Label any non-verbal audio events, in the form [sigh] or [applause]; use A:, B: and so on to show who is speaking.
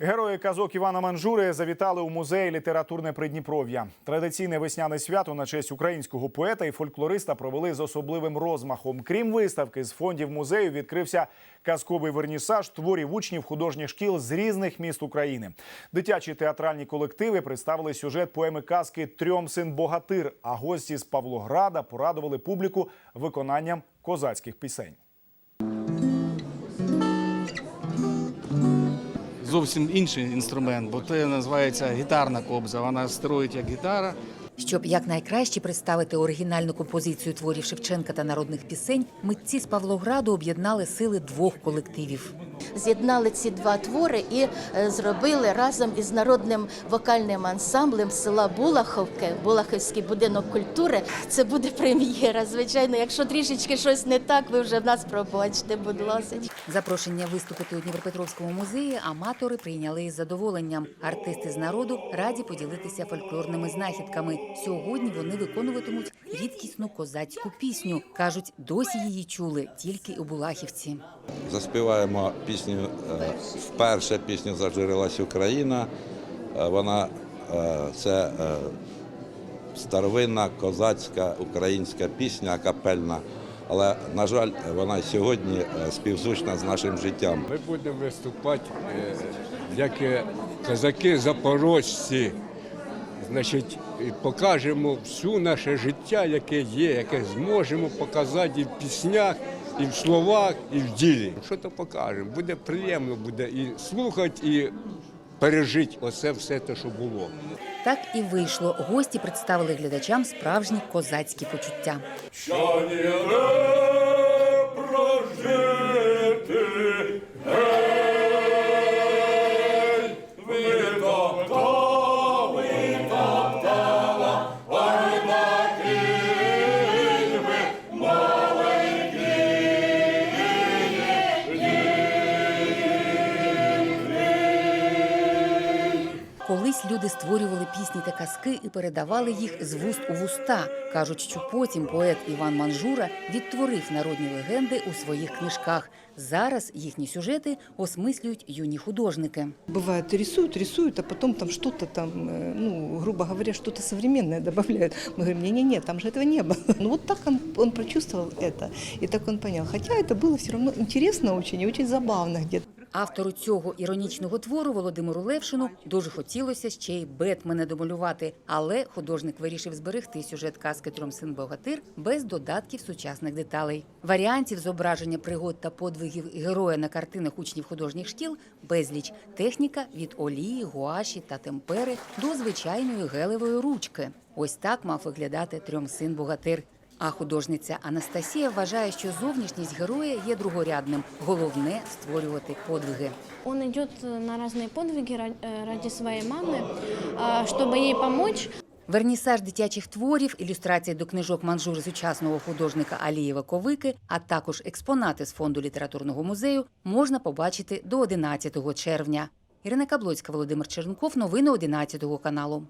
A: Герої казок Івана Манжури завітали у музей літературне Придніпров'я. Традиційне весняне свято на честь українського поета і фольклориста провели з особливим розмахом. Крім виставки, з фондів музею відкрився казковий вернісаж творів учнів художніх шкіл з різних міст України. Дитячі театральні колективи представили сюжет поеми казки Трьом син богатир. А гості з Павлограда порадували публіку виконанням козацьких пісень.
B: Зовсім інший інструмент, бо це називається гітарна кобза. Вона строїть як гітара.
C: Щоб якнайкраще представити оригінальну композицію творів Шевченка та народних пісень, митці з Павлограду об'єднали сили двох колективів.
D: З'єднали ці два твори і е, зробили разом із народним вокальним ансамблем села Булаховке, Булахівський будинок культури. Це буде прем'єра. Звичайно, якщо трішечки щось не так, ви вже в нас пробачте, будь ласка.
C: Запрошення виступити у Дніпропетровському музеї аматори прийняли із задоволенням. Артисти з народу раді поділитися фольклорними знахідками. Сьогодні вони виконуватимуть рідкісну козацьку пісню. кажуть, досі її чули тільки у Булахівці.
E: Заспіваємо пісню е, вперше пісню Зажурилась Україна. Е, Вона е, це старовинна козацька українська пісня, акапельна. Але, на жаль, вона сьогодні співзвучна з нашим життям.
F: Ми будемо виступати як е, козаки запорожці. Значить, покажемо всю наше життя, яке є, яке зможемо показати в піснях, і в словах, і в ділі. Що то покажемо? Буде приємно, буде і слухати, і пережити оце все те, що було.
C: Так і вийшло. Гості представили глядачам справжні козацькі почуття. Колись люди створювали пісні та казки і передавали їх з вуст у вуста. кажуть, що потім поет Іван Манжура відтворив народні легенди у своїх книжках. Зараз їхні сюжети осмислюють юні художники.
G: Бывает, рисуют, рисуют, а потом там что-то там, э, ну, грубо говоря, что-то современное добавляют. Мы говорим, не-не-не, там же этого не было. [laughs] Ну вот так он, он прочувствовал это, и так он понял. Хотя это было все равно интересно очень и очень забавно где-то.
C: Автору цього іронічного твору Володимиру Левшину дуже хотілося ще й Бетмена домалювати, але художник вирішив зберегти сюжет казки Трьом син богатир без додатків сучасних деталей. Варіантів зображення пригод та подвигів героя на картинах учнів художніх шкіл безліч. Техніка від олії, гуаші та темпери до звичайної гелевої ручки. Ось так мав виглядати трьом син богатир. А художниця Анастасія вважає, що зовнішність героя є другорядним. Головне створювати подвиги.
H: Он идет на разные подвиги ра- э, ради своей мамы, а, чтобы ей помочь.
C: Вернісаж дитячих творів, ілюстрації до книжок манжури сучасного художника Алієва Ковики, а також експонати з фонду літературного музею можна побачити до 11 червня. Ірина Каблоцька, Володимир Чернков. Новини 11 каналу.